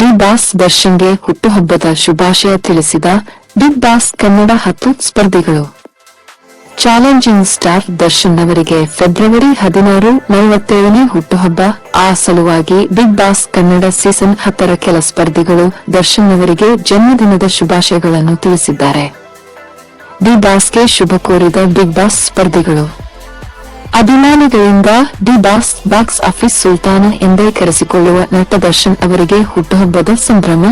The boss ದರ್ಶನ್ಗೆ ಹುಟ್ಟುಹಬ್ಬದ ಶುಭಾಶಯ ತಿಳಿಸಿದ ಬಿಗ್ ಬಾಸ್ ಕನ್ನಡ ಹತ್ತು ಸ್ಪರ್ಧಿಗಳು. ಚಾಲೆಂಜಿಂಗ್ ಸ್ಟಾರ್ ದರ್ಶನ್ ಅವರಿಗೆ ಫೆಬ್ರವರಿ ಹದಿನಾರು ನಲವತ್ತೇಳನೇ ಹುಟ್ಟುಹಬ್ಬ. ಆ ಸಲುವಾಗಿ ಬಿಗ್ ಬಾಸ್ ಕನ್ನಡ ಸೀಸನ್ ಹತ್ತರ ಕೆಲ ಸ್ಪರ್ಧಿಗಳು ದರ್ಶನ್ ಅವರಿಗೆ ಜನ್ಮದಿನದ ಶುಭಾಶಯಗಳನ್ನು ತಿಳಿಸಿದ್ದಾರೆ. ಬಿಗ್ ಬಾಸ್ಗೆ ಶುಭ ಕೋರಿದ ಬಿಗ್ ಬಾಸ್ ಸ್ಪರ್ಧಿಗಳು. ಅಭಿಮಾನಿಗಳಿಂದ ದಿ ಬಾಸ್ ಬಾಕ್ಸ್ ಆಫೀಸ್ ಸುಲ್ತಾನ ಎಂದೇ ಕರೆಸಿಕೊಳ್ಳುವ ನಟ ದರ್ಶನ್ ಅವರಿಗೆ ಹುಟ್ಟುಹಬ್ಬದ ಸಂಭ್ರಮ.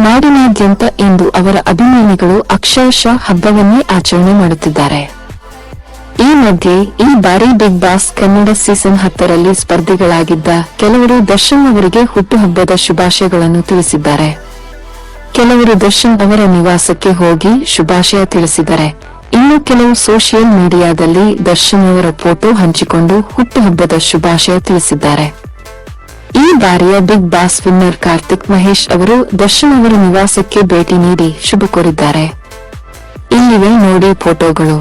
ನಾಡಿನಾದ್ಯಂತ ಇಂದು ಅವರ ಅಭಿಮಾನಿಗಳು ಅಕ್ಷರಶಃ ಹಬ್ಬವನ್ನೇ ಆಚರಣೆ ಮಾಡುತ್ತಿದ್ದಾರೆ. ಈ ಮಧ್ಯೆ ಈ ಬಾರಿ ಬಿಗ್ ಬಾಸ್ ಕನ್ನಡ ಸೀಸನ್ ಹತ್ತರಲ್ಲಿ ಸ್ಪರ್ಧಿಗಳಾಗಿದ್ದ ಕೆಲವರು ದರ್ಶನ್ ಅವರಿಗೆ ಹುಟ್ಟುಹಬ್ಬದ ಶುಭಾಶಯಗಳನ್ನು ತಿಳಿಸಿದ್ದಾರೆ. ಕೆಲವರು ದರ್ಶನ್ ಅವರ ನಿವಾಸಕ್ಕೆ ಹೋಗಿ ಶುಭಾಶಯ ತಿಳಿಸಿದ್ದಾರೆ ಇನ್ನು ಕೆಲವು ಸೋಷಿಯಲ್ ಮೀಡಿಯಾದಲ್ಲಿ ದರ್ಶನ್ ಅವರ ಫೋಟೋ ಹಂಚಿಕೊಂಡು ಹುಟ್ಟುಹಬ್ಬದ ಶುಭಾಶಯ ತಿಳಿಸಿದ್ದಾರೆ. ಈ ಬಾರಿಯ Big Boss winner Karthik Mahesh ಅವರು ದರ್ಶನ್ ಅವರ ನಿವಾಸಕ್ಕೆ ಭೇಟಿ ನೀಡಿ ಶುಭ ಕೋರಿದ್ದಾರೆ. ಇಲ್ಲಿವೆ ನೋಡಿ ಫೋಟೋಗಳು.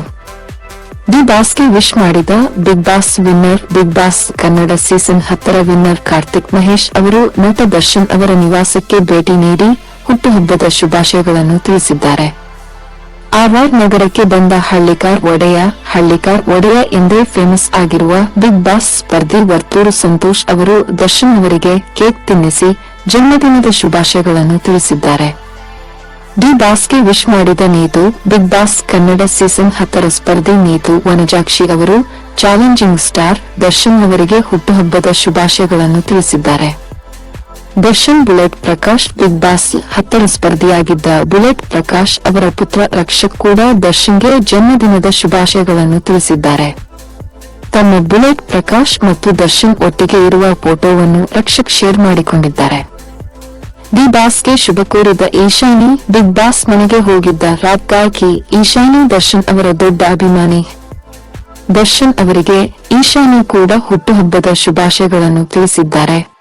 ದಿ ಬಾಸ್ಗೆ ವಿಶ್ ಮಾಡಿದ Big Boss winner, Big Boss Kannada season ಹತ್ತರ ವಿನ್ನರ್ ಕಾರ್ತಿಕ್ ಮಹೇಶ್ ಅವರು ನಟ ದರ್ಶನ್ ಅವರ ನಿವಾಸಕ್ಕೆ ಭೇಟಿ ನೀಡಿ ಹುಟ್ಟುಹಬ್ಬದ ಶುಭಾಶಯಗಳನ್ನು ತಿಳಿಸಿದ್ದಾರೆ. ಆರ್ಆರ್ ನಗರಕ್ಕೆ ಬಂದ ಹಳ್ಳಿಕಾರ್ ಒಡೆಯ ಹಳ್ಳಿಕಾರ್ ಒಡೆಯ ಎಂದೇ ಫೇಮಸ್ ಆಗಿರುವ ಬಿಗ್ ಬಾಸ್ ಸ್ಪರ್ಧಿ ವರ್ತೂರು ಸಂತೋಷ್ ಅವರು ದರ್ಶನ್ ಅವರಿಗೆ ಕೇಕ್ ತಿನ್ನಿಸಿ ಜನ್ಮದಿನದ ಶುಭಾಶಯಗಳನ್ನು ತಿಳಿಸಿದ್ದಾರೆ. ಡಿ ಬಾಸ್ಗೆ ವಿಶ್ ಮಾಡಿದ Neetu, Big Boss Kannada season ಹತ್ತರ ಸ್ಪರ್ಧಿ ನೀತು ವನಜಾಕ್ಷಿ ಅವರು ಚಾಲೆಂಜಿಂಗ್ ಸ್ಟಾರ್ ದರ್ಶನ್ ಅವರಿಗೆ ಹುಟ್ಟುಹಬ್ಬದ ಶುಭಾಶಯಗಳನ್ನು ತಿಳಿಸಿದ್ದಾರೆ. Darshan, Bullet Prakash, Big Boss ಹತ್ತರ ಸ್ಪರ್ಧಿಯಾಗಿದ್ದ ಬುಲೆಟ್ ಪ್ರಕಾಶ್ ಅವರ ಪುತ್ರ ರಕ್ಷಕ್ ಕೂಡ ದರ್ಶನ್ಗೆ ಜನ್ಮದಿನದ ಶುಭಾಶಯಗಳನ್ನು ತಿಳಿಸಿದ್ದಾರೆ. ತಮ್ಮ ಬುಲೆಟ್ ಪ್ರಕಾಶ್ ಮತ್ತು ದರ್ಶನ್ ಒಟ್ಟಿಗೆ ಇರುವ ಫೋಟೋವನ್ನು ರಕ್ಷಕ್ ಶೇರ್ ಮಾಡಿಕೊಂಡಿದ್ದಾರೆ. ದಿ ಬಾಸ್ಗೆ ಶುಭ ಕೋರಿದ ಈಶಾನಿ, ಬಿಗ್ ಬಾಸ್ ಮನೆಗೆ ಹೋಗಿದ್ದ ರಾತ್ ಗಾಯಕಿ ಈಶಾನಿ, ದರ್ಶನ್ ಅವರ ದೊಡ್ಡ ಅಭಿಮಾನಿ. ದರ್ಶನ್ ಅವರಿಗೆ ಈಶಾನಿ ಕೂಡ ಹುಟ್ಟುಹಬ್ಬದ ಶುಭಾಶಯಗಳನ್ನು ತಿಳಿಸಿದ್ದಾರೆ.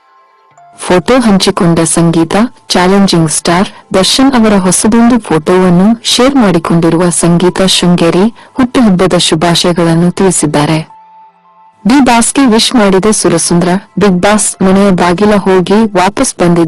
ಫೋಟೋ ಹಂಚಿಕೊಂಡ ಸಂಗೀತ, ಚಾಲೆಂಜಿಂಗ್ ಸ್ಟಾರ್ ದರ್ಶನ್ ಅವರ ಹೊಸದೊಂದು ಫೋಟೋವನ್ನು ಶೇರ್ ಮಾಡಿಕೊಂಡಿರುವ ಸಂಗೀತ ಶೃಂಗೇರಿ ಹುಟ್ಟುಹಬ್ಬದ ಶುಭಾಶಯಗಳನ್ನು ತಿಳಿಸಿದ್ದಾರೆ. ಬಿ ಬಾಸ್ಗೆ ವಿಶ್ ಮಾಡಿದ ಸುರಸುಂದ್ರ, ಬಿಗ್ ಬಾಸ್ ಮನೆಯ ಬಾಗಿಲ ಹೋಗಿ ವಾಪಸ್ ಬಂದಿದ್ದ